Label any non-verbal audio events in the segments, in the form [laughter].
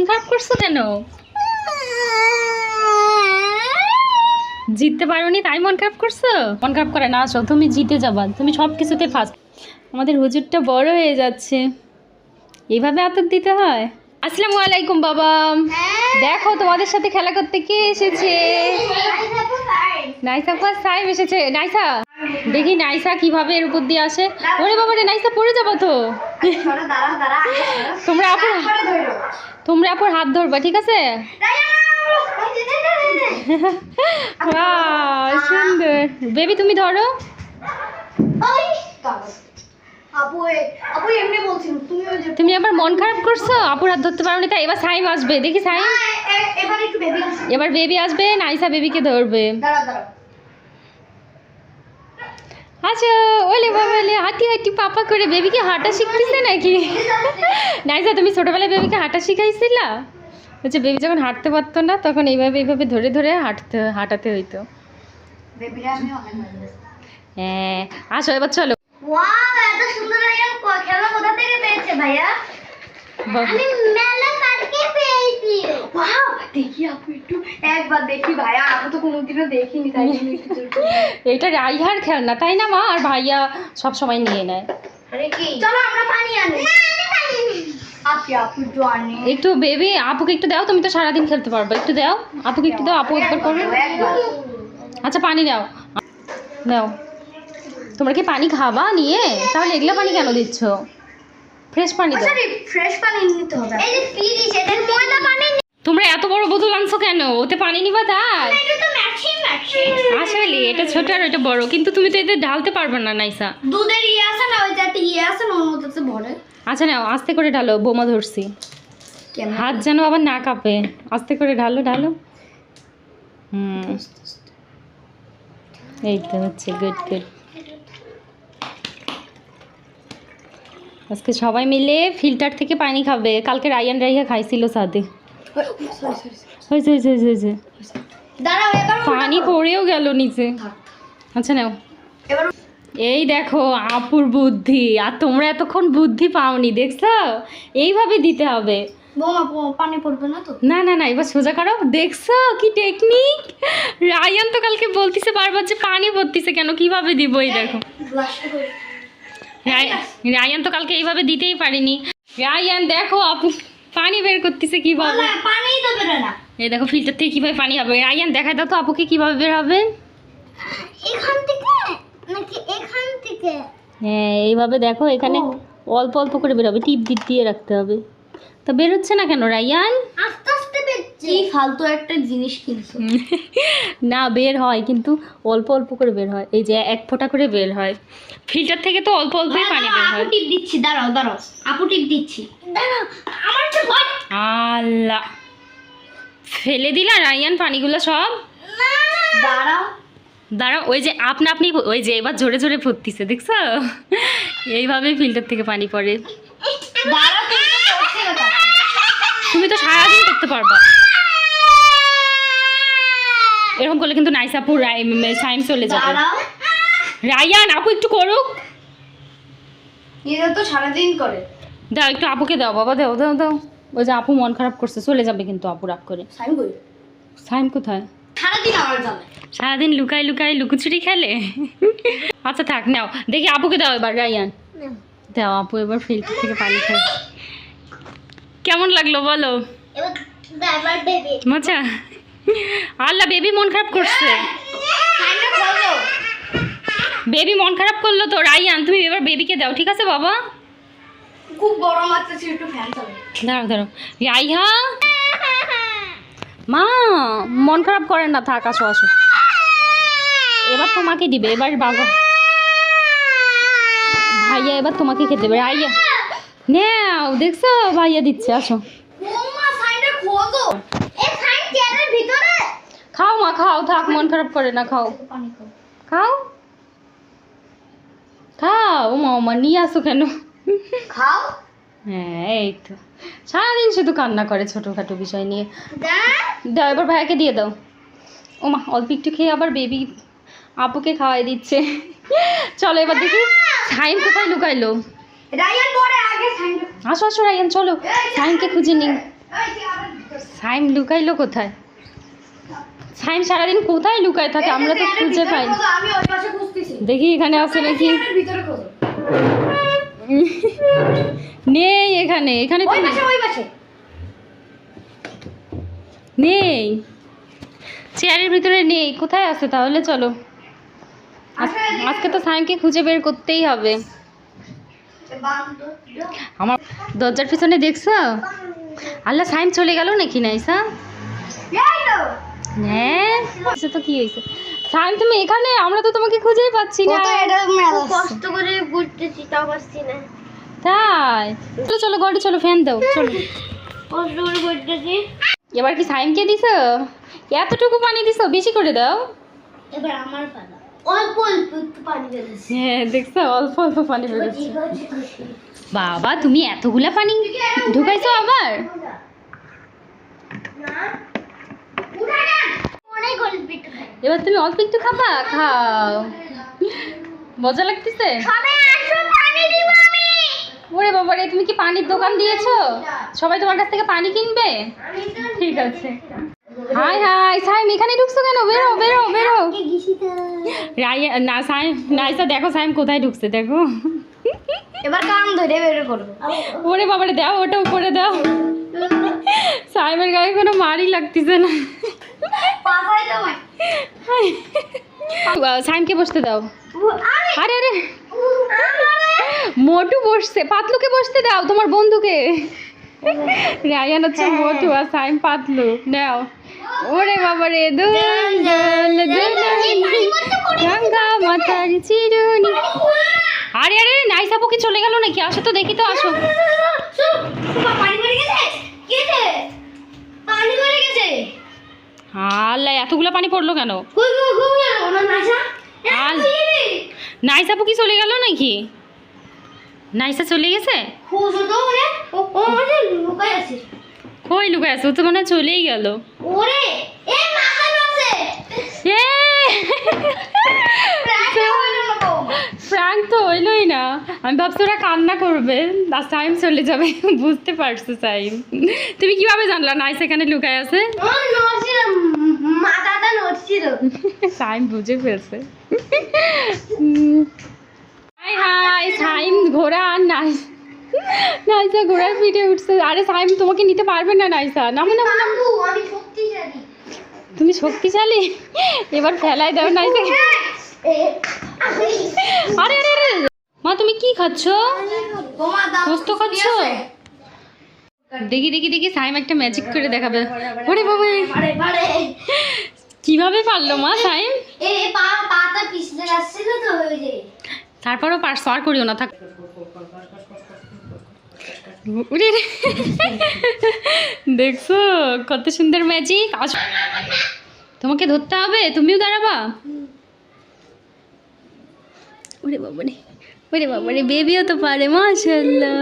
মন খারাপ করছ কেন? জিততে পারোনি তাই মন খারাপ করছ? মন খারাপ করে না আসো তুমি জিতে যাবা তুমি সব কিছুতে ফার্স্ট আমাদের হুজুরটা বড় হয়ে যাচ্ছে। এইভাবে আতর দিতে হয়? আসসালামু আলাইকুম বাবা। দেখো তোমাদের সাথে খেলা করতে কে এসেছে? নাইসা ফার্স্ট এসেছে। নাইসা দেখি নাইসা কীভাবে এর উপর দিয়ে আসে। ওরে বাবা রে নাইসা পড়ে যাব তো। তোমরা আপুর তোমরা আপুর হাত ধরবা ঠিক আছে? সুন্দর। বেবি তুমি ধরো। তুমি আবার মন খারাপ করছ? আপুর হাত ধরতে পারো তাই এবার সাইম আসবে। দেখি সাইম। এবার বেবি আসবে। নাইসা বেবিকে ধরবে। আচ্ছা ওলে বাবা ওলে হাঁটি হাঁটি পাপা করে বেবিকে হাঁটা শিখতেছে নাকি? নাইসা তুমি ছোটবেলায় বেবিকে হাঁটা শিখাইছিলা? হচ্ছে বেবি যখন হাঁটতে পারতো না তখন এইভাবে এইভাবে ধরে ধরে হাঁটতে হাঁটাতে হইতো। হ্যাঁ আসো এবার চলো। পেয়েছি দেখি আপু একটু। একবার দেখি ভাইয়া আমি তো কোনোদিনও দেখিনি তাই করে- এটা রাইহার খেলনা তাই না মা? আর ভাইয়া সব সময় নিয়ে নেয়। আরে কি? চলো আমরা পানি আনি। একটু বেবি আপুকে একটু দাও তুমি তো সারাদিন খেলতে পারবে। একটু দাও আপুকে একটু দাও আপু একবার করবে আচ্ছা পানি দাও দাও তোমরা কি পানি খাবা নিয়ে? তাহলে এগুলা পানি কেন দিচ্ছ? ফ্রেশ পানি দাও। ফ্রেশ পানি নিতে হবে। এই যে ফ্রিজ এদের পানি তোমরা এত বড় বোতল আনছো কেন? ওতে পানি নিবা তাই? এটা তো ম্যাক্সি ম্যাক্সি আসলে এটা ছোট আর বড় কিন্তু তুমি তো এতে ঢালতে পারবে না নাইসা। দুধের ইয়ে আছে না ওই যে ইয়ে আছে না ওর মধ্যে ভরে। আচ্ছা নাও আস্তে করে ঢালো বোমা ধরছি। হাত যেন আবার না কাঁপে। আস্তে করে ঢালো ঢালো। হুম। এই তো হচ্ছে গুড গুড আজকে সবাই মিলে ফিল্টার থেকে পানি খাবে। কালকে রায়ান রাইহা খাইছিল সাথে। হয়েছে হয়েছে হয়েছে পানি পড়েও গেল নিচে। আচ্ছা নাও। এই দেখো আপুর বুদ্ধি। আর তোমরা এতক্ষণ বুদ্ধি পাওনি দেখছ? এইভাবে দিতে হবে। পানি পড়বে না তো? না না না এবার সোজা করো। দেখছ কি টেকনিক রায়ান তো কালকে বলতিছে বারবার যে পানি পড়তিছে কেন? কীভাবে দিব এই দেখো। রায়ান তো কালকে এইভাবে দিতেই পারিনি। রায়ান দেখো আপু পানি বের করতেছে কীভাবে? না পানিই তো বেরো না। এই দেখো ফিল্টার থেকে কীভাবে পানি হবে? রায়ান দেখাই দাও তো আপুকে কীভাবে বের হবে। এখান থেকে? নাকি এখান থেকে? হ্যাঁ এইভাবে দেখো এখানে অল্প অল্প করে বের হবে। টিপ দিয়ে রাখতে হবে। তা বেরোচ্ছে না কেন রায়ান? আস্তে আস্তে বেরছে কি ফালতু একটা জিনিস কিনছো না বের হয় কিন্তু অল্প অল্প করে বের হয়। এই যে এক ফোঁটা করে বের হয়। ফিল্টার থেকে তো অল্প অল্পই পানি বের হয়। টিপ দিচ্ছি দাঁড়াও দাঁড়াও আপু টিপ দিচ্ছি। দাঁড়াও আমার তো ভয় আল্লাহ। ফেলে দিলা রায়ান পানিগুলো সব? দাঁড়াও। দাঁড়া ওই যে আপনা আপনি ওই যে এবার জোরে জোরে পড়তিছে দেখছ? এইভাবে ফিল্টার থেকে পানি পড়ে। দাঁড়াও তুমি তো সারাদিন করতে পারবা। এরকম করলে কিন্তু নাইসাপুর সাইন চলে যাবে। রায়ান আপু একটু করুক। এরা তো সারাদিন করে। দাও একটু আপুকে দাও বাবা দাও দাও দাও। ওই যে আপু মন খারাপ করছে চলে যাবে কিন্তু আপু রাগ করে। সাইম কোথায়? সারাদিন আমার জানে। সারাদিন লুকাই লুকাই লুকোচুরি খেলে? আচ্ছা থাক নাও। দেখি আপুকে দাও এবার রায়ান। দাও আপু এবার ফিল্টার থেকে পানি খায় কেমন লাগল বলো? মজা। আল্লাহ বেবি মন খারাপ করছে। বেবি মন খারাপ করল তো রায়ান তুমি এবার বেবিকে দাও ঠিক আছে বাবা? খুব গরম লাগতেছে একটু ফ্যান চালাও দাঁড়াও দাঁড়াও। রাইহা? মা মন খারাপ করেন না থাক আসো আসো। এবার তোমাকে দিবে এবার বাবা। ভাইয়া এবার তোমাকে খেতে দেবে। রাইয়া নাও দেখছ? ভাইয়া দিচ্ছে আসো। খাও মা খাও থাক মন খারাপ করে না খাও। খাও? খাও মা মা নিয়ে আসো কেন? খাও? হ্যাঁ এই তো। সারাদিন শুধু কান্না করে ছোটোখাটো বিষয় নিয়ে। দাও এবার ভাইয়াকে দিয়ে দাও। ও মা অল্প একটু খেয়ে আবার বেবি আপুকে খাওয়াই দিচ্ছে। চলো এবার দেখি। সাইন কোথায় লুকাইলো? রায়ান পরে আগে সাইনটা আসো আসো রায়ান চলো। সাইনকে খুঁজে নিই। সাইম লুকাইলো কোথায়? সাইম সারাদিন কোথায় লুকায় থাকে? আমরা তো খুঁজে পাই দেখি এখানে আছে নাকি। চেয়ারের ভিতরে খোঁজো। নেই এখানে এখানে তো নেই। চেয়ারের ভিতরে নেই। কোথায় আছে? তাহলে চলো। আজ- আজকে তো সাইমকে খুঁজে বের করতেই হবে। আমার দরজার পিছনে দেখছ? আল্লাহ সাইন চলে গেল নাকি নাইসা তো হ্যাঁ? তো কি হয়েছে? সাইম তুমি এখানে? আমরা তো তোমাকে খুঁজেই পাচ্ছি না। কষ্ট করে ঘুরতেছি তাও পারছি না। তাই? চলো চলো চলো ফ্যান দাও চলো। কষ্ট করে ঘুরতেছি। এবার কি সাইমকে দিছো? এতটুকু পানি দিছো বেশি করে দাও। এবার আমার পালা। অল্প অল্প পানি বেরোচ্ছে হ্যাঁ দেখছ অল্প অল্প পানি বেরোচ্ছে। বাবা তুমি এতগুলা পানি ঢুকাইছো আবার? এবার তুমি অল্প একটু খাবা? খাও। মজা লাগতেছে? ওরে বাবা রে তুমি কি পানির দোকান দিয়েছ? সবাই তোমার কাছ থেকে পানি কিনবে? ঠিক আছে। হাই হাই সাইম এখানে ঢুকছো কেন? বেরো বেরো বেরো। গেছি তো রাইয়া না সাইম নাইসা দেখো সাইম কোথায় ঢুকছে দেখো। এবার কান ধরে বের করব ওরে বাবারে দাও ওটা উপরে দাও। সাইমের গায়ে কোনো মারই লাগতেছে না। সাইমকে বসতে দাও। আরে! আরে আরে! মোটু বসছে পাতলুকে বসতে দাও তোমার বন্ধুকে। রায়ান হচ্ছে মোটু আর সাইম পাতলু নাও। ওরে বাবা রে, দুল দুল গঙ্গা মাতার চিরুনি। আরে আরে, নাইসা পকি চলে গেল নাকি? আসো তো, দেখি তো, আসো। আল্লাহ, এতগুলো পানি পড়ল কেন? নাইসা পকি চলে গেল নাকি? নাইসা চলে গেছে? কই লুকায় আছে ও তো মনে হয় চলেই গেল। ওরে এ মাথা নছে এ! প্রাঙ্ক তো হইলই না। আমি ভাবছি ওরা কান্না করবে। আর সাইম চলে যাবে। বুঝতে পারছ সাইম। তুমি কীভাবে জানলা? নাই সেখানে লুকায় আছে? সাইম বুঝে ফেলছে। হাই হাই সাইম ঘোড়া আর নাই নাইসা ঘোড়ার পিঠে উঠছে। আরে সাইম তোমাকে নিতে পারবে না নাইসা? নামো নামো নামো। তুমি শক্তিশালী? এবার ফেলাই দাও নাইসা। এ আরে আরে আরে। মা তুমি কি খাচ্ছো? পোস্ত খাচ্ছো? দেখি দেখি দেখি সাইম একটা ম্যাজিক করে দেখাবে। ওরে বাবা কীভাবে পারল মা সাইম? তারপরও পারছ আর করিও না থাক। দেখছ, কত সুন্দর ম্যাজিক আজ তোমাকে ধরতে হবে, তুমিও দাঁড়াবা। ওরে বাবারে ওরে বাবারে বেবিও তো পারে মাশাল্লাহ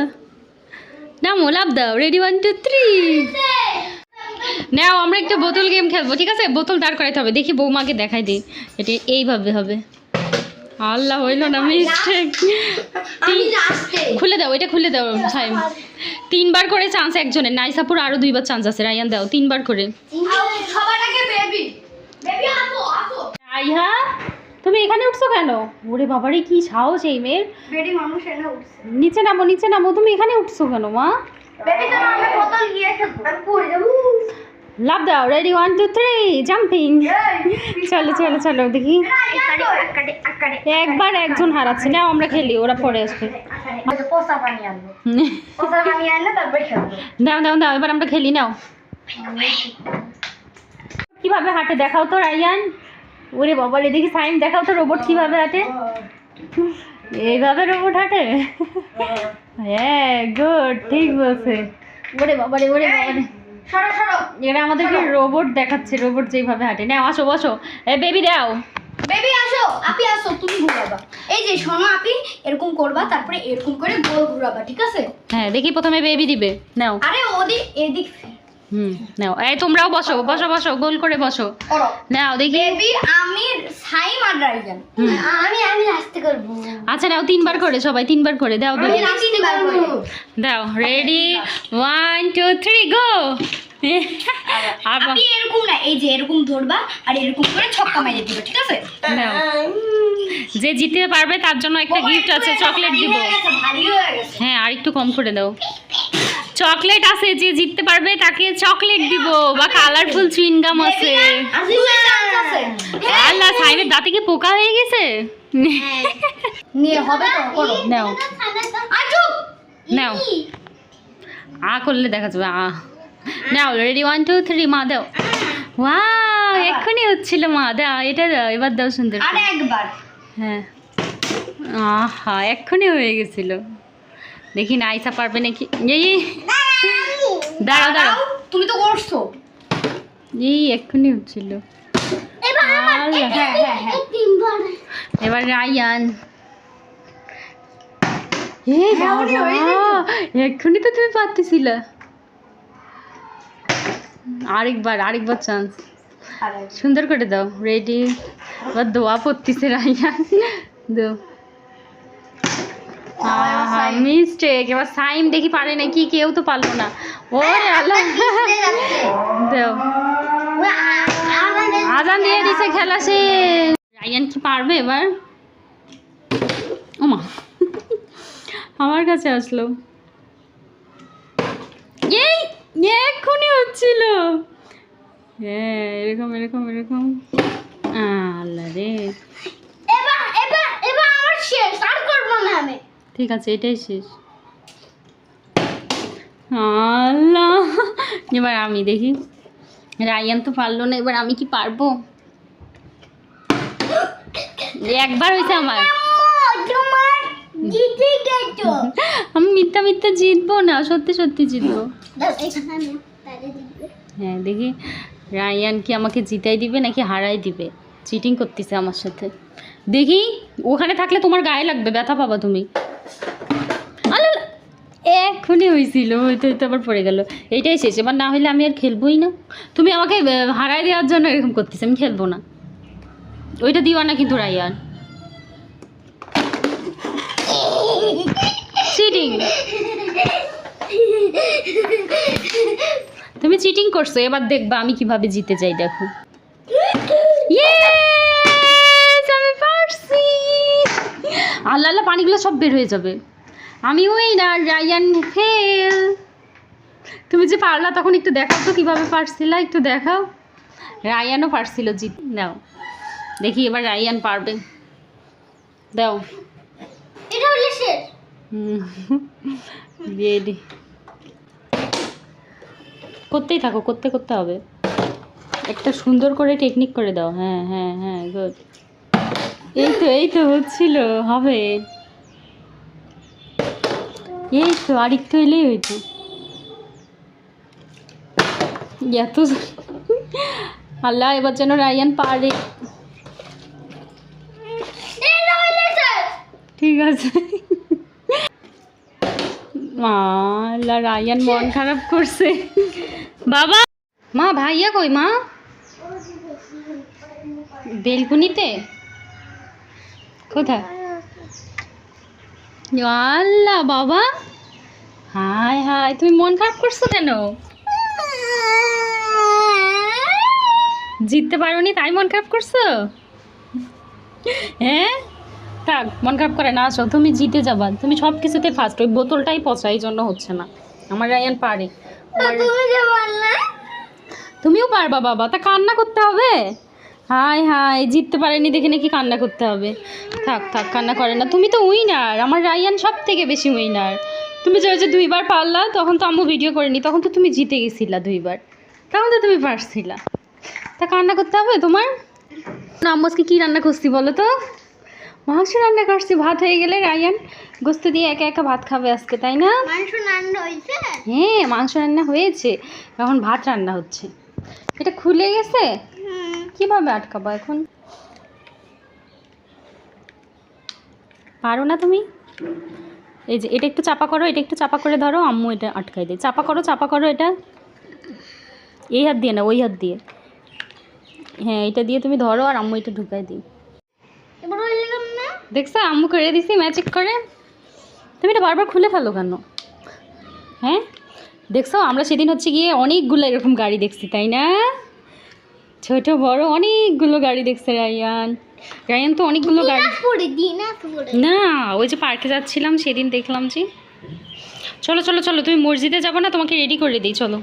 না মোলাপ দাও রেডি ওয়ান টু থ্রি নাও, আমরা একটা বোতল গেম খেলব, ঠিক আছে? বোতল দাঁড় করাইতে হবে, দেখি বৌমাকে দেখাই দিই, এটা এইভাবে হবে। আল্লাহ হইল না মিস্টেক। খুলে দাও এটা খুলে দাও সাইম। তিনবার করে চান্স একজনের নাইসাপুর আরও দুইবার চান্স আছে রায়ান দাও তিনবার করে। সবার আগে বেবি বেবি আসো আসো রাইহা তুমি এখানে উঠছো কেন? ওরে বাবারে কি সাহস এই মেয়ের। নিচে নামো নিচে নামো তুমি এখানে উঠছো কেন মা? লাভ দাও ready one two three jumping চলো চলো চলো দেখি। একবার একজন হারাচ্ছে নাও আমরা খেলি ওরা পরে আসবে। আচ্ছা দাও দাও দাও এবার আমরা খেলি নাও। কীভাবে হাঁটে দেখাও তো রায়ান। ওরে বাবা রে দেখি সাইন দেখাও তো রোবট কীভাবে হাঁটে। এইভাবে রোবট হাঁটে? হ্যাঁ। গুড ঠিক বলছে। ওরে বাবা রে ওরে বাবা রে। সরো সরো। এরা আমাদেরকে রোবট দেখাচ্ছে রোবট যেভাবে হাঁটে। নাও আসো বসো। এ বেবি দাও। বেবি আসো আপি আসো তুমি ঘুরাবা। এই যে শোনো আপি এরকম করবা তারপরে এরকম করে গোল ঘুরাবা ঠিক আছে? হ্যাঁ দেখি প্রথমে বেবি দিবে। নাও। আরে ওদিক এদিক হুম নাও। এই তোমরাও বসো বসো বসো গোল করে বসো। নাও দেখি। বেবি আমির সাইম আর রাইজান। আমি আমি লাস্টে করব আচ্ছা নাও তিনবার করে সবাই তিনবার করে। দাও আমি লাস্টে করব দাও ready one two three go আবার। আপনি এরকম না এই যে এরকম ধরবা আর এরকম করে ছক্কা মেরে দিবা ঠিক আছে? যে জিততে পারবে তার জন্য একটা গিফট আছে চকলেট দিব। হ্যাঁ আর একটু কম করে দাও। [laughs] চকলেট আছে যে জিততে পারবে তাকে চকলেট দিব বা কালারফুল চুইনগাম আছে। আল্লাহ সাইমের দাঁতে কি পোকা হয়ে গেছে? নিয়ে হবে তো করো নাও। নাও। আ করলে দেখা যাবে আ। নাও রেডি ওয়ান টু থ্রি মা দাও। ওয়াও এক্ষুনি হচ্ছিল মা দাও এটা দাও এবার দাও সুন্দর আর একবার। হ্যাঁ। আহা এক্ষুনি হয়ে গেছিল। দেখি না আইসা পারবে নাকি? এই দাঁড়াও দাঁড়াও। তুমি তো করছ। এই এক্ষুনি হচ্ছিল। হ্যাঁ হ্যাঁ হ্যাঁ এবার রায়ান। এক্ষুনি তো তুমি পারতেছিলে। আরেকবার আরেকবার চান্স সুন্দর করে দাও রেডি এবার দোয়া পড়তিছে রাইয়ান দো মিস্টেক এবার সাইম দেখি পারে নাকি কেউ তো পারল না। ও আজান দিয়ে দিছে খেলা সে রায়ান কি পারবে এবার? ওমা। আমার কাছে আসলো। এই, এক্ষুনি হচ্ছিল। হ্যাঁ এরকম এরকম এরকম। আল্লাহ রে এবার এবার এবার আমার শেষ আর করব না আমি ঠিক আছে, এটাই শেষ। আল্লাহ, এবার আমি দেখি। রায়ান তো পারল না, এবার আমি কি পারব? একবার হয়েছে আমার। আমি মিথ্যা মিথ্যা জিতবো না, সত্যি সত্যি জিতবো। হ্যাঁ দেখি। রায়ান কি আমাকে জিতাই দিবে নাকি হারাই দিবে? চিটিং করতেছে আমার সাথে। দেখি, ওখানে থাকলে তোমার গায়ে লাগবে, ব্যথা পাবা তুমি। এক্ষুনি হয়েছিল হইতে হইতে আবার পড়ে গেল। এইটাই শেষ, এবার না হলে আমি আর খেলবোই না। তুমি আমাকে হারাই দেওয়ার জন্য এরকম করতেছে, আমি খেলব না। ওইটা দিও না কিন্তু রায়ান। চিটিং তুমি চিটিং করছ, এবার দেখবা আমি কীভাবে জিতে যাই, দেখো! আমি পারছি। আল্লাহ আল্লাহ পানিগুলো সব বের হয়ে যাবে। আমি ওই না রায়ান ফেল। তুমি যে পারলা তখন একটু দেখাও তো কীভাবে পারছিলা একটু দেখাও। রায়ানও পারছিল জিত দাও দেখি এবার রায়ান পারবে। দাও। এটা হলে শেষ। হুম। দিয়ে করতেই থাকো করতে করতে হবে। একটা সুন্দর করে টেকনিক করে দাও। হ্যাঁ হ্যাঁ হ্যাঁ গুড এই তো এই তো হচ্ছিল, হবে। এই তো আর একটু এলেই হইতো। এত আল্লাহ, এবার যেন রায়ান পারে। ঠিক আছে। মা, আল্লাহ, রায়ান মন খারাপ করছে। বাবা! মা, ভাইয়া কই, মা? বেলকুনিতে? কোথায়? আল্লাহ বাবা। হায় হায় তুমি মন খারাপ করছ কেন? জিততে পারোনি তাই মন খারাপ করছ? হ্যাঁ? থাক মন খারাপ করে না আসো তুমি জিতে যাবা। তুমি সব কিছুতে ফার্স্ট ওই বোতলটাই পচা এই জন্য হচ্ছে না। আমার রায়ান পারে। তুমিও পারবা বাবা তা কান্না করতে হবে? হাই হাই জিততে পারেনি দেখে নাকি কান্না করতে হবে। থাক থাক কান্না করে না। তুমি তো উইনার আমার রায়ান সব থেকে বেশি উইনার তুমি যে দুইবার পারলা তখন তো আম্মু ভিডিও করিনি তখন তো তুমি জিতে গেছিলা দুইবার। তখন তো তুমি পারছিলা। তা কান্না করতে হবে তোমার? আম্মু আজকে কী রান্না করছি বলো তো? মাংস রান্না করছি ভাত হয়ে গেলে রায়ান গোস্ত দিয়ে একা একা ভাত খাবে আজকে তাই না? মাংস রান্না হয়েছে? হ্যাঁ মাংস রান্না হয়েছে। এখন ভাত রান্না হচ্ছে। এটা খুলে গেছে? কীভাবে আটকাবো এখন? পারো না তুমি? এই যে এটা একটু চাপা করো এটা একটু চাপা করে ধরো আম্মু এটা আটকাই দেয় চাপা করো চাপা করো এটা। এই হাত দিয়ে না ওই হাত দিয়ে। হ্যাঁ এটা দিয়ে তুমি ধরো আর আম্মু এটা ঢুকাই দিই দেখছ আম্মু করে দিছি ম্যাজিক করে। তুমি এটা বারবার খুলে ফেলো কেন? হ্যাঁ? দেখছ আমরা সেদিন হচ্ছে গিয়ে অনেকগুলো এরকম গাড়ি দেখছি তাই না? ছোট বড় অনেকগুলো গাড়ি দেখছে রায়ান। রায়ান তো অনেকগুলো গাড়ি না ওই যে পার্কে যাচ্ছিলাম সেদিন দেখলাম যে। চলো চলো চলো তুমি মসজিদে যাব না তোমাকে রেডি করে দিই চলো।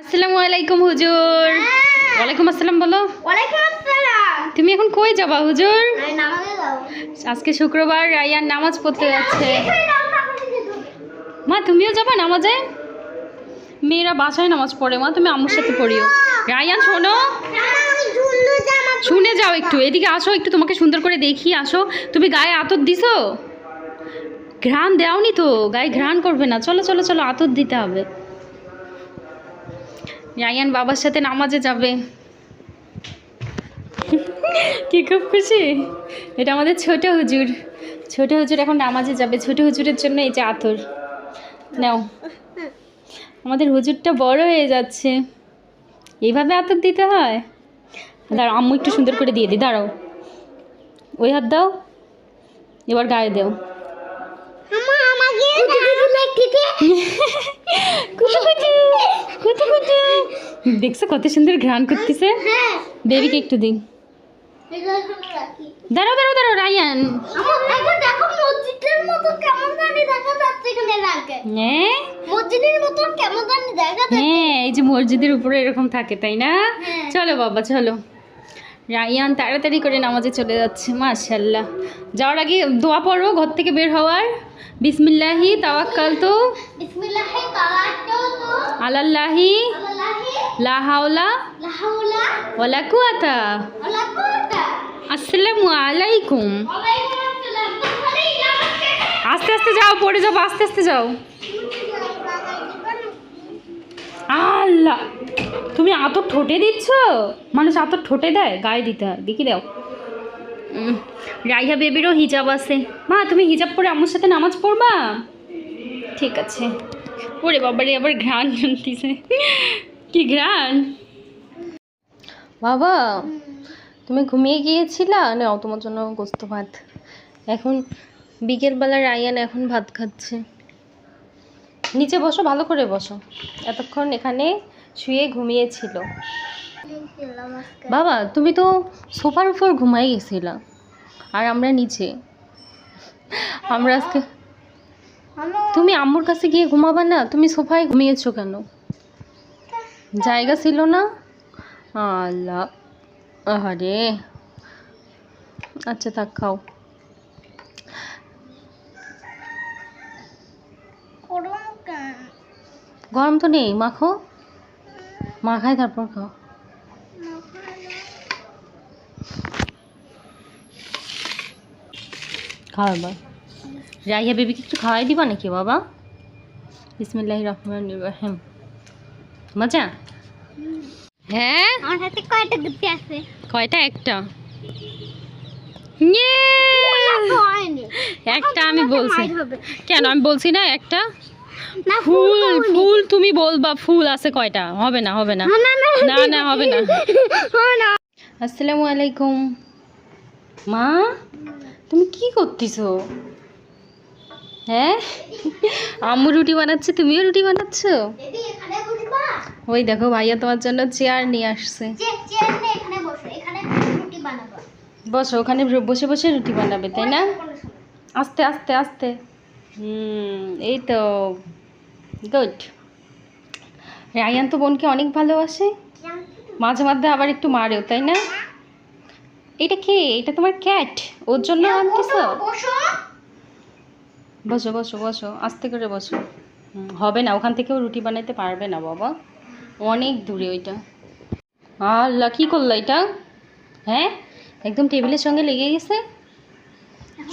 আসসালামু আলাইকুম হুজুর। ওয়ালাইকুম আসসালাম বলো। তুমি এখন কই যাবা হুজুর? আজকে শুক্রবার রায়ান নামাজ পড়তে যাচ্ছে। মা তুমিও যাবা নামাজে? মেয়েরা বাসায় নামাজ পড়ে, মা তুমি আম্মুর সাথে পড়িও। রায়ান, শোনো। শুনে যাও একটু, এদিকে আসো, একটু তোমাকে সুন্দর করে দেখি আসো। তুমি গায়ে আতর দিছো? ঘ্রাণ দেওনি তো, গায়ে ঘ্রাণ করবে না। চলো চলো চলো, আতর দিতে হবে। রায়ান বাবার সাথে নামাজে যাবে। কি খুব খুশি। এটা আমাদের ছোট হুজুর। ছোট হুজুর এখন নামাজে যাবে। ছোট হুজুরের জন্য এই যে আতর। নাও। আমাদের হুজুরটা বড় হয়ে যাচ্ছে। এইভাবে আতর দিতে হয়? দাঁড়াও আম্মু একটু সুন্দর করে দিয়ে দিই দাঁড়াও। ওই হাত দাও এবার গায়ে দাও। দেখছ কত সুন্দর ঘ্রাণ করতেছে? হ্যাঁ বেবিকে একটু দিন দাঁড়াও দাঁড়াও দাঁড়াও রায়ান। হ্যাঁ মসজিদের মতো কেমন জানি দেখা হ্যাঁ এই যে মসজিদের উপরে এরকম থাকে তাই না? হ্যাঁ। চলো বাবা চলো। রায়ান তাড়াতাড়ি করে নামাজে চলে যাচ্ছে মাশাল্লাহ যাওয়ার আগে দোয়া পড়ো ঘর থেকে বের হওয়ার। বিসমিল্লাহি তাওয়াক্কাল তো। আলাল্লাহি। আলাল্লাহি। লা হাওলা। লা হাওলা। ওয়ালা কুয়াতা ওয়ালা কুওয়াতা। আসসালামু আলাইকুম। আস্তে আস্তে যাও পড়ে যাব আস্তে আস্তে যাও। আল্লাহ, তুমি আতর ঠোঁটে দিচ্ছ? মানুষ আতর ঠোঁটে দেয়, গায়ে দিতে হয়। দেখি দাও। রাইহা বেবিরও হিজাব আছে। মা, তুমি হিজাব পরে আমার সাথে নামাজ পড়বা? ঠিক আছে। ওরে বাবারে আবার ঘ্রাণ দিছে কি ঘ্রাণ? বাবা, তুমি ঘুমিয়ে গিয়েছিলা? নাও তোমার জন্য গোস্ত ভাত। এখন বিকেলবেলা রায়ান এখন ভাত খাচ্ছে। নিচে বসো ভালো করে বসো। এতক্ষণ এখানে শুয়ে ঘুমিয়েছিল। বাবা তুমি তো সোফার উপর ঘুমাই গেছিলা। আর আমরা নিচে। আমরা আজকে তুমি আম্মুর কাছে গিয়ে ঘুমাবা না তুমি সোফায় ঘুমিয়েছো কেন? জায়গা ছিল না? আল্লাহ। আরে আচ্ছা থাক খাও গরম কেন গরম তো নেই মাখো মাখায় তারপর খাও। খাও এবার রাইয়া বেবিকে একটু খাওয়াই দিবা নাকি বাবা? বিসমিল্লাহ রহমান রহিম। মজা? হ্যাঁ? আমার হাতে কয়টা গুটি আছে? কয়টা? একটা। Yay! একটা আমি বলছি। কেন আমি বলছি না একটা? না ফুল ফুল তুমি বলবা ফুল আছে কয়টা? হবে না হবে না। না না না না হবে না। না। আসসালামু আলাইকুম। মা তুমি কি করতেছো? হ্যাঁ? আম্মু রুটি বানাচ্ছে তুমিও রুটি বানাচ্ছ? দিদি এখানে বসবা ওই দেখো ভাইয়া তোমার জন্য চেয়ার নিয়ে আসছে। যে চেয়ার নিয়ে এখানে বসো এখানে রুটি বানাবো। বসো ওখানে বসে বসে রুটি বানাবে তাই না? আস্তে আস্তে আস্তে। হুম এই তো। গুড রায়ান তো বোনকে অনেক ভালোবাসে। মাঝে মধ্যে আবার একটু মারেও তাই না? এটা কে? এটা তোমার ক্যাট ওর জন্য আনতেছো বসো বসো। বসো আস্তে করে বসো। হবে না ওখান থেকেও রুটি বানাইতে পারবে না বাবা। অনেক দূরে ওইটা। আল্লাহ কী করল এটা? হ্যাঁ? একদম টেবিলের সঙ্গে লেগে গেছে?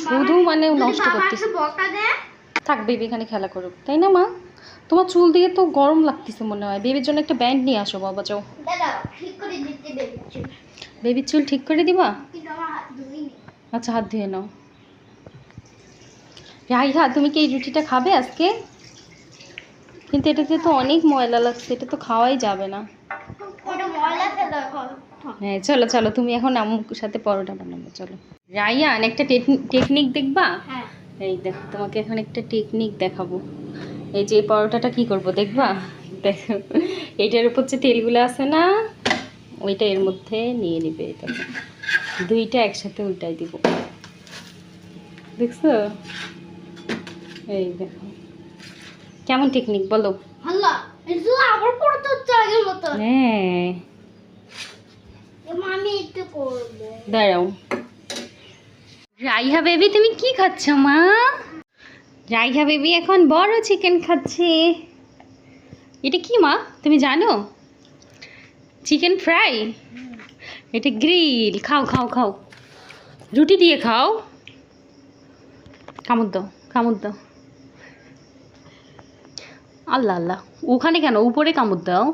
শুধু মানে নষ্ট করতেছে। বকা দেয় থাক বেবি এখানে খেলা করুক। তাই না মা? তোমার চুল দিয়ে তো গরম লাগতেছে মনে হয়। বেবির জন্য একটা ব্যান্ড নিয়ে আসো বাবা যাও। বেরোচ্ছি বেবির চুল। ঠিক করে দিবা? হাত আচ্ছা হাত ধুয়ে নাও। রাইহা তুমি কি এই রুটিটা খাবে আজকে? কিন্তু এটাতে তো অনেক ময়লা লাগছে এটা তো খাওয়াই যাবে না। হ্যাঁ চলো চলো তুমি এখন আম্মুর সাথে পরোটা বানাবো চলো। রায়ান একটা টেকনিক দেখবা? হ্যাঁ। এই দেখো তোমাকে এখন একটা টেকনিক দেখাবো। এই যে পরোটাটা কি করব দেখবা? দেখো এইটার উপর যে তেলগুলো আছে না ওইটা এর মধ্যে নিয়ে নিবে এটা। দুইটা একসাথে উল্টাই দিব। দেখছ? এই দেখো। কেমন টেকনিক বলো? হ্যাঁ। দাঁড়াও। রাইহা বেবি তুমি কি খাচ্ছ মা? রাইহা বেবি এখন বড় চিকেন খাচ্ছে। এটা কি মা? তুমি জানো? Chicken fry? এটা গ্রিল। খাও খাও খাও। রুটি দিয়ে খাও। কামড় দাও কামড় দাও। আল্লাহ আল্লাহ। ওখানে কেন? উপরে কামড় দাও।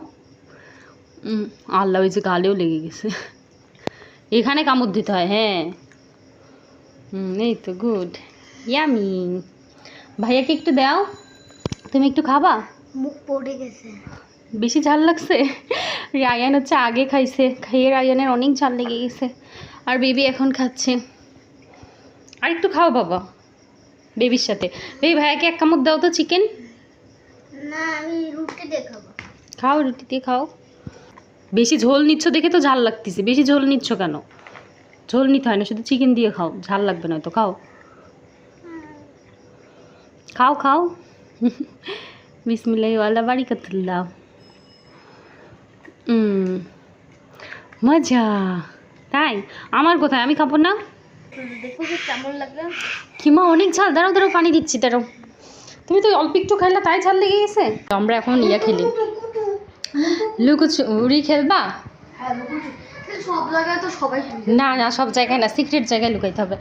আল্লাহ, ওই যে গালেও লেগে গেছে। এখানে কামড় দিতে হয় হ্যাঁ। হুম এই তো গুড ইয়ামি ভাইয়াকে একটু দাও। তুমি একটু খাবা? মুখ পড়ে গেছে। বেশি ঝাল লাগছে? রায়ান হচ্ছে আগে খাইছে। খাইয়ে রায়ানের অনেক ঝাল লেগে গেছে। আর বেবি এখন খাচ্ছে। আর একটু খাও বাবা বেবির সাথে। বেবি ভাইয়াকে এক কামড় দাও তো চিকেন না আমি রুটি দেখাবো খাও রুটি দিয়ে খাও। বেশি ঝোল নিচ্ছ দেখে তো ঝাল লাগতেছে। বেশি ঝোল নিচ্ছ কেন? ঝোল নিতে হয় না শুধু চিকেন দিয়ে খাও। ঝাল লাগবে না তো খাও। খাও খাও। বিসমিল্লাহ ওয়ালা বাড়ি কাতুল্লাহ হুম মজা। তাই আমার কোথায়? আমি খাব না? কিমা অনেক ঝাল। দাঁড়াও দাঁড়াও পানি দিচ্ছি দাঁড়াও। তুমি তো অল্প একটু খাইলা তাই ঝাল লেগে গেছে? আমরা এখন ইয়া খেলি। লুকোচুরি খেলবা? হ্যাঁ। না না সব জায়গায় না সিক্রেট জায়গায় লুকাইতে হবে।